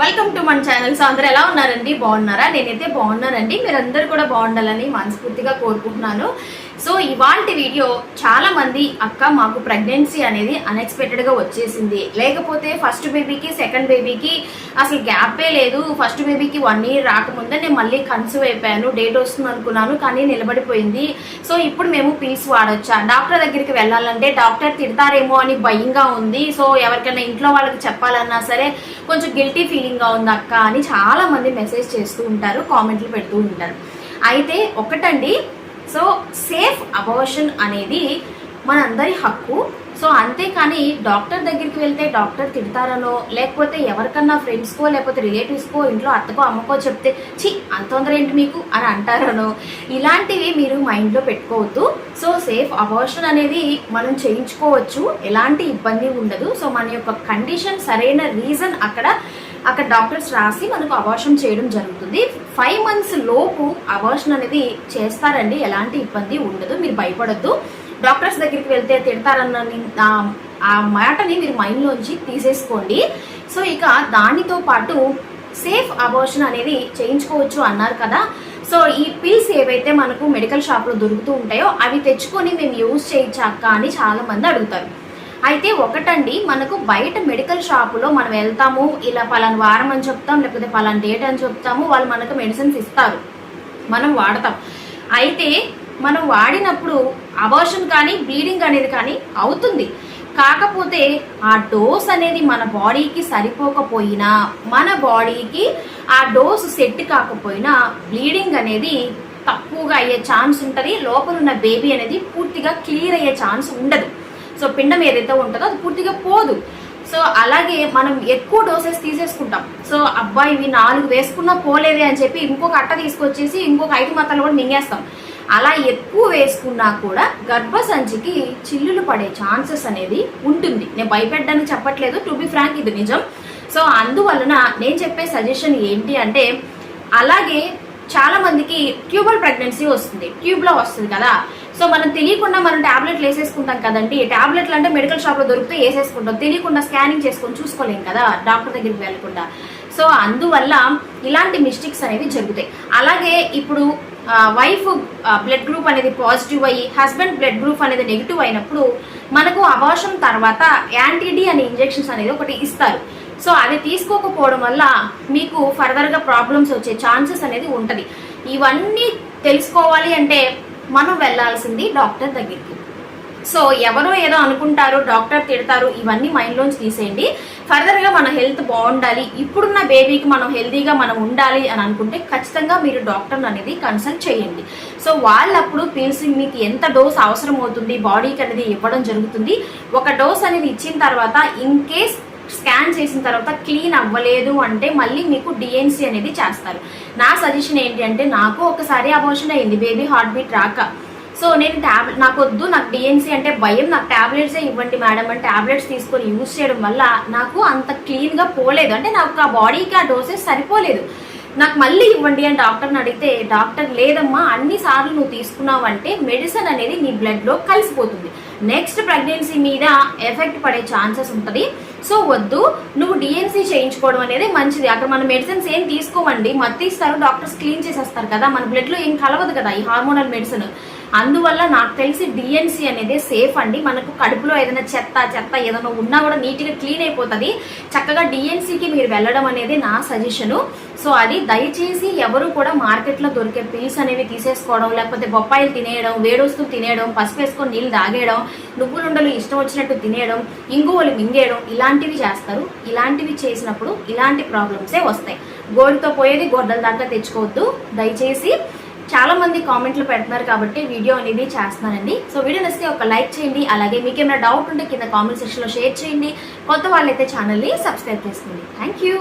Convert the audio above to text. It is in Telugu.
వెల్కమ్ టు మన ఛానల్ సో అందరూ ఎలా ఉన్నారండి? బాగున్నారా? నేనైతే బాగున్నానండి. మీరందరూ కూడా బాగుండాలని మనస్ఫూర్తిగా కోరుకుంటున్నాను. సో ఇవాళ వీడియో చాలా మంది అక్క మాకు ప్రెగ్నెన్సీ అనేది అన్ఎక్స్పెక్టెడ్గా వచ్చేసింది. లేకపోతే ఫస్ట్ బేబీకి సెకండ్ బేబీకి అసలు గ్యాపే లేదు. ఫస్ట్ బేబీకి వన్ ఇయర్ రాకముందే నేను మళ్ళీ కన్సీవ్ అయిపోయాను డేట్ వస్తుంది అనుకున్నాను కానీ నిలబడిపోయింది. సో ఇప్పుడు మేము పీస్ వాడొచ్చా? డాక్టర్ దగ్గరికి వెళ్ళాలంటే డాక్టర్ తిడతారేమో అని భయంగా ఉంది. సో ఎవరికైనా ఇంట్లో వాళ్ళకి చెప్పాలన్నా సరే కొంచెం గిల్టీ ఫీలింగ్గా ఉంది అక్క అని చాలా మంది మెసేజ్ చేస్తూ ఉంటారు కామెంట్లు పెడుతూ ఉంటారు. అయితే ఒకటండి సో సేఫ్ అబార్షన్ అనేది మనందరి హక్కు. సో అంతేకాని డాక్టర్ దగ్గరికి వెళ్తే డాక్టర్ తిడతారనో లేకపోతే ఎవరికన్నా ఫ్రెండ్స్కో లేకపోతే రిలేటివ్స్కో ఇంట్లో అత్తకో అమ్మకో చెప్తే చి అంత తొందర ఏంటి మీకు? అని అంటారనో. ఇలాంటివి మీరు మైండ్లో పెట్టుకోవద్దు. సో సేఫ్ అబార్షన్ అనేది మనం చేయించుకోవచ్చు. ఎలాంటి ఇబ్బంది ఉండదు. సో మన యొక్క కండిషన్ సరైన రీజన్ అక్కడ అక్కడ డాక్టర్స్ రాసి మనకు అబార్షన్ చేయడం జరుగుతుంది. ఫైవ్ మంత్స్ లోపు అబార్షన్ అనేది చేస్తారండి. ఎలాంటి ఇబ్బంది ఉండదు. మీరు భయపడద్దు. డాక్టర్స్ దగ్గరికి వెళ్తే తిడతారన్న ఆ- మాటని మీరు మైండ్లోంచి తీసేసుకోండి. సో ఇక దానితో పాటు సేఫ్ అబార్షన్ అనేది చేయించుకోవచ్చు అన్నారు కదా. సో ఈ పిల్స్ ఏవైతే మనకు మెడికల్ షాప్లో దొరుకుతూ ఉంటాయో అవి తెచ్చుకొని మేము యూజ్ చేయించాక అని చాలా మంది అడుగుతారు. అయితే ఒకటండి మనకు బయట మెడికల్ షాపులో మనం వెళ్తాము ఇలా పలానా వారం అని చెప్తాం లేకపోతే పలానా డేట్ అని చెప్తాము వాళ్ళు మనకు మెడిసిన్స్ ఇస్తారు. మనం వాడతాం. అయితే మనం వాడినప్పుడు అబార్షన్ కానీ బ్లీడింగ్ అనేది కానీ అవుతుంది. కాకపోతే ఆ డోస్ అనేది మన బాడీకి సరిపోకపోయినా మన బాడీకి ఆ డోస్ సెట్ కాకపోయినా బ్లీడింగ్ అనేది తక్కువగా అయ్యే ఛాన్స్ ఉంటుంది లోపల ఉన్న బేబీ అనేది పూర్తిగా క్లియర్ అయ్యే ఛాన్స్ ఉండదు. సో పిండం ఏదైతే ఉంటుందో అది పూర్తిగా పోదు. సో అలాగే మనం ఎక్కువ డోసెస్ తీసేసుకుంటాం. సో అబ్బాయి ఇవి నాలుగు వేసుకున్నా పోలేదే అని చెప్పి ఇంకొక అట్ట తీసుకొచ్చేసి ఇంకొక ఐదు మతాలు కూడా మింగేస్తాం. అలా ఎక్కువ వేసుకున్నా కూడా గర్భసంచికి చిల్లులు పడే ఛాన్సెస్ అనేది ఉంటుంది. నేను భయపెట్టడానికి చెప్పట్లేదు టు బి ఫ్రాంక్ ఇది నిజం. సో అందువలన నేను చెప్పే సజెషన్ ఏంటి అంటే అలాగే చాలా మందికి ట్యూబల్ ప్రెగ్నెన్సీ వస్తుంది. ట్యూబ్లో వస్తుంది కదా. సో మనం తెలియకుండా మనం టాబ్లెట్లు వేసేసుకుంటాం కదండి. టాబ్లెట్లు అంటే మెడికల్ షాప్లో దొరికితే వేసేసుకుంటాం. తెలియకుండా స్కానింగ్ చేసుకొని చూసుకోలేం కదా డాక్టర్ దగ్గరికి వెళ్ళకుండా. సో అందువల్ల ఇలాంటి మిస్టేక్స్ అనేవి జరుగుతాయి. అలాగే ఇప్పుడు వైఫ్ బ్లడ్ గ్రూప్ అనేది పాజిటివ్ అయ్యి హస్బెండ్ బ్లడ్ గ్రూప్ అనేది నెగిటివ్ అయినప్పుడు మనకు అబార్షన్ తర్వాత యాంటీడీ అనే ఇంజెక్షన్స్ అనేది ఒకటి ఇస్తారు. సో అది తీసుకోకపోవడం వల్ల మీకు ఫర్దర్గా ప్రాబ్లమ్స్ వచ్చే ఛాన్సెస్ అనేది ఉంటుంది. ఇవన్నీ తెలుసుకోవాలి అంటే మనం వెళ్ళాల్సింది డాక్టర్ దగ్గరికి. సో ఎవరో ఏదో అనుకుంటారు డాక్టర్ తిడతారు ఇవన్నీ మైండ్లోంచి తీసేయండి. ఫర్దర్గా మన హెల్త్ బాగుండాలి ఇప్పుడున్న బేబీకి మనం హెల్తీగా మనం ఉండాలి అని అనుకుంటే ఖచ్చితంగా మీరు డాక్టర్ అనేది కన్సల్ట్ చేయండి. సో వాళ్ళప్పుడు పీల్సింగ్ మీకు ఎంత డోస్ అవసరం అవుతుంది బాడీకి అనేది ఇవ్వడం జరుగుతుంది. ఒక డోస్ అనేది ఇచ్చిన తర్వాత ఇన్ కేస్ స్కాన్ చేసిన తర్వాత క్లీన్ అవ్వలేదు అంటే మళ్ళీ మీకు డిఎన్సీ అనేది చేస్తారు. నా సజెషన్ ఏంటి అంటే నాకు ఒకసారి అబోషన్ అయింది బేబీ హార్ట్ బీట్ రాక. సో నేను ట్యాబ్లెట్ నాకు వద్దు నాకు డిఎన్సీ అంటే భయం నాకు ట్యాబ్లెట్సే ఇవ్వండి మేడం అని ట్యాబ్లెట్స్ తీసుకొని యూజ్ చేయడం వల్ల నాకు అంత క్లీన్గా పోలేదు. అంటే నాకు ఆ బాడీకి ఆ డోసెస్ సరిపోలేదు. నాకు మళ్ళీ ఇవ్వండి అని డాక్టర్ని అడిగితే డాక్టర్ లేదమ్మా అన్ని సార్లు నువ్వు తీసుకున్నావంటే మెడిసిన్ అనేది నీ బ్లడ్లో కలిసిపోతుంది. నెక్స్ట్ ప్రెగ్నెన్సీ మీద ఎఫెక్ట్ పడే ఛాన్సెస్ ఉంటుంది. సో వద్దు. నువ్వు డిఎన్సీ చేయించుకోవడం అనేది మంచిది. అక్కడ మన మెడిసిన్స్ ఏం తీసుకోవండి మత్తి ఇస్తారు డాక్టర్స్ క్లీన్ చేసేస్తారు కదా. మన బ్లడ్లో ఏం కలవదు కదా ఈ హార్మోనల్ మెడిసిన్ అందువల్ల నాకు తెలిసి డిఎన్సీ అనేది సేఫ్ అండి. మనకు కడుపులో ఏదైనా చెత్త చెత్త ఏదైనా ఉన్నా కూడా నీట్గా క్లీన్ అయిపోతుంది. చక్కగా డిఎన్సీకి మీరు వెళ్ళడం అనేది నా సజెషను సో అది దయచేసి ఎవరు కూడా మార్కెట్లో దొరికే పిల్స్ అనేవి తీసేసుకోవడం లేకపోతే బొప్పాయిలు తినేయడం వేడొస్తూ తినేయడం పసుపు వేసుకొని నీళ్ళు తాగేయడం నువ్వులుండలు ఇష్టం వచ్చినట్టు తినేయడం ఇంగువలు మింగేయడం ఇలాంటివి చేస్తారు. ఇలాంటివి చేసినప్పుడు ఇలాంటి ప్రాబ్లమ్సే వస్తాయి. గోడితో పోయేది గొడ్డల దాకా తెచ్చుకోవద్దు. దయచేసి చాలా మంది కామెంట్లు పెడుతున్నారు కాబట్టి వీడియో అనేది చేస్తున్నానండి. సో వీడియో నచ్చితే ఒక లైక్ చేయండి. అలాగే మీకు ఏమైనా డౌట్ ఉంటే కింద కామెంట్ సెక్షన్లో షేర్ చేయండి. కొత్త వాళ్ళైతే ఛానల్ని సబ్స్క్రైబ్ చేసుకోండి. Thank you